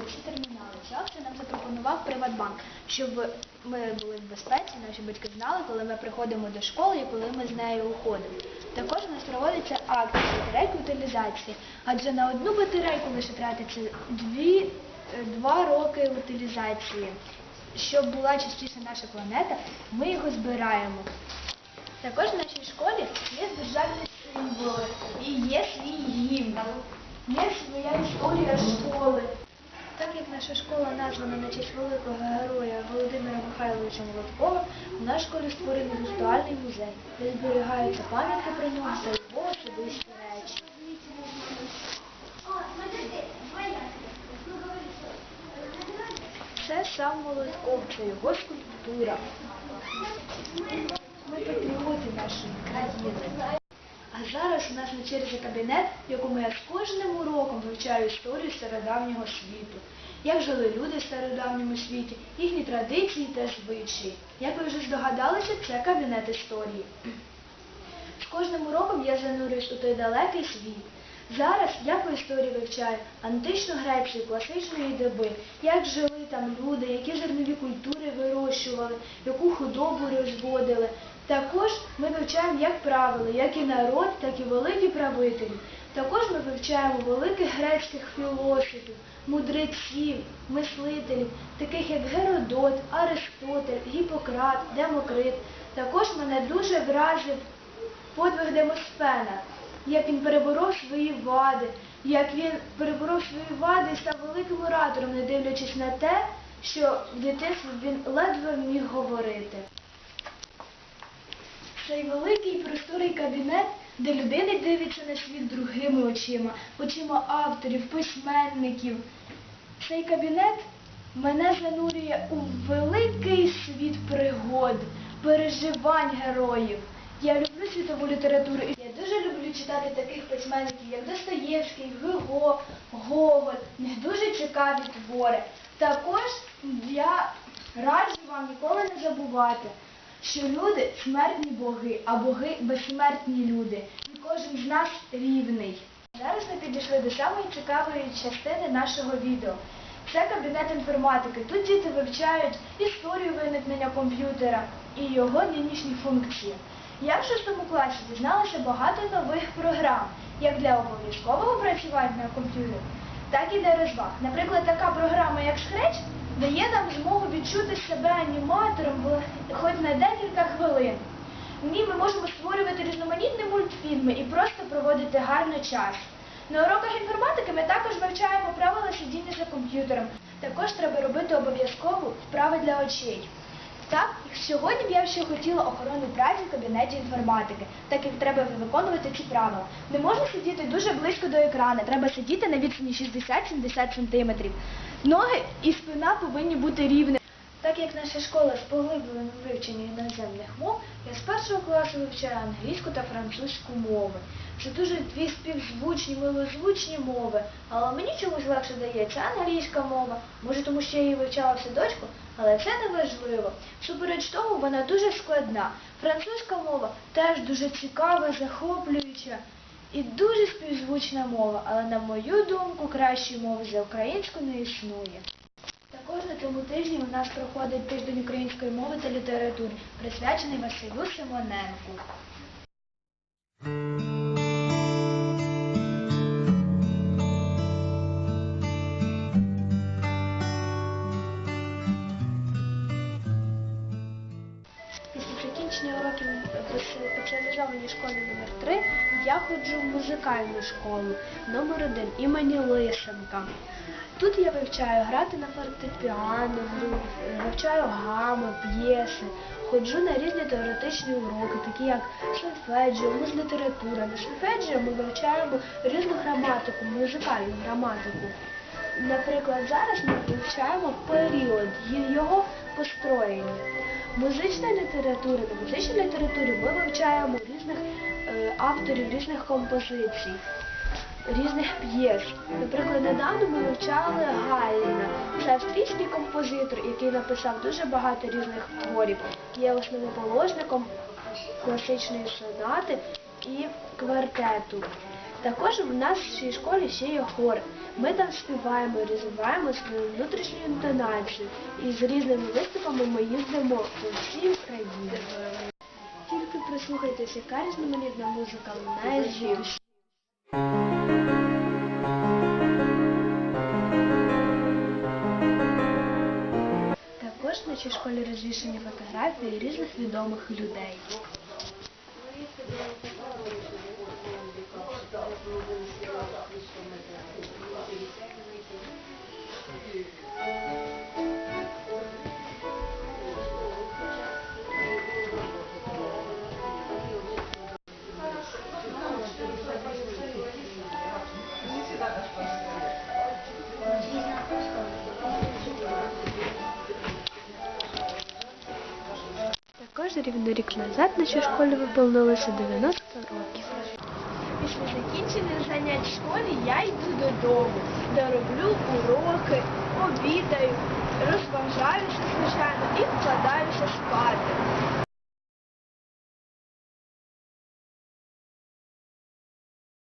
ці термінали. Цю акцію нам запропонував Приватбанк, щоб ми були в безпеці, наші батьки знали, коли ми приходимо до школи і коли ми з нею уходимо. Також у нас проводиться акція батарейки утилізації, адже на одну батарейку лише тратиться дві, е, два роки утилізації. Щоб була чистіша наша планета, ми його збираємо. Також в нашій школі є державні символи і є свій гімн, є своя історія школи. Наша школа названа на честь великого героя Володимира Михайловича Молоткова, в нашій школі створений віртуальний музей, де зберігаються пам'ятки про нього та його особисті речі. Це сам Молотков, це його скульптура. Ми патріоти нашої країни. А зараз у нас на черзі кабінет, в якому я з кожним уроком вивчаю історію стародавнього світу. Як жили люди в стародавньому світі, їхні традиції та звичаї. Як ви вже здогадалися, це кабінет історії. З кожним уроком я занурююсь у той далекий світ. Зараз я по історії вивчаю античну Грецію, класичної доби, як жили там люди, які зернові культури вирощували, яку худобу розводили. Також ми вивчаємо як правила, як і народ, так і великі правителі. Також ми вивчаємо великих грецьких філософів, мудреців, мислителів, таких як Геродот, Аристотель, Гіппократ, Демокрит. Також мене дуже вразив подвиг Демосфена, як він переборов свої вади, як він переборов свої вади і став великим оратором, не дивлячись на те, що в дитинстві він ледве міг говорити. Цей великий просторий кабінет, де людина дивиться на світ другими очима, очима авторів, письменників. Цей кабінет мене занурює у великий світ пригод, переживань героїв. Я люблю світову літературу і я дуже люблю читати таких письменників, як Достоєвський, Гюго, Гоголь. Них дуже цікаві твори. Також я раджу вам ніколи не забувати, що люди смертні боги, а боги безсмертні люди. І кожен з нас рівний. Зараз ми підійшли до самої цікавої частини нашого відео. Це кабінет інформатики. Тут діти вивчають історію виникнення комп'ютера і його нинішні функції. Я в шостому класі дізналася багато нових програм, як для обов'язкового працювання на так і для розваг. Наприклад, така програма, як Scratch, дає нам змогу відчути себе аніматором хоч на декілька хвилин. В ній ми можемо створювати різноманітні мультфільми і просто проводити гарний час. На уроках інформатики ми також вивчаємо правила сидіння за комп'ютером. Також треба робити обов'язково вправи для очей. Так, сьогодні б я ще хотіла охорону праці в кабінеті інформатики, так як треба виконувати ці правила. Не можна сидіти дуже близько до екрану, треба сидіти на відстані 60-70 см. Ноги і спина повинні бути рівні. Так як наша школа з поглибленим вивченням іноземних мов, я з першого класу вивчаю англійську та французьку мови. Це дуже дві співзвучні, милозвучні мови, але мені чомусь легше дається англійська мова. Може, тому що я її вивчала в садочку, але це не важливо. Супереч тому вона дуже складна. Французька мова теж дуже цікава, захоплююча і дуже співзвучна мова, але на мою думку, кращої мови за українську не існує. Також на цьому тижні у нас проходить тиждень української мови та літератури, присвячений Василю Симоненку. Номер 3 я ходжу в музикальну школу номер 1 імені Лисенка. Тут я вивчаю грати на фортепіано, вивчаю гами, п'єси, ходжу на різні теоретичні уроки, такі як сольфеджіо, музлітература. На сольфеджіо ми вивчаємо різну граматику, музикальну граматику. Наприклад, зараз ми вивчаємо період його построєння. Музична література. На музичній літературі ми вивчаємо різних е, авторів, різних композицій, різних п'єс. Наприклад, недавно ми вивчали Галіна. Це австрійський композитор, який написав дуже багато різних творів. Є основоположником класичної сонати і квартету. Також в цій школі ще є хор. Ми там співаємо, розвиваємо свою внутрішню інтонацію і з різними виступами ми їздимо по всій Україні. Тільки прислухайтеся, яка різноманітна музика лунає звідси. Також в нашій школі розвішені фотографії різних відомих людей. Також рівно рік назад нашій школі виповнилося 90 років. Після закінчення занять в школі я йду додому, де роблю уроки, обідаю, розважаюся, звичайно, і вкладаюся спати.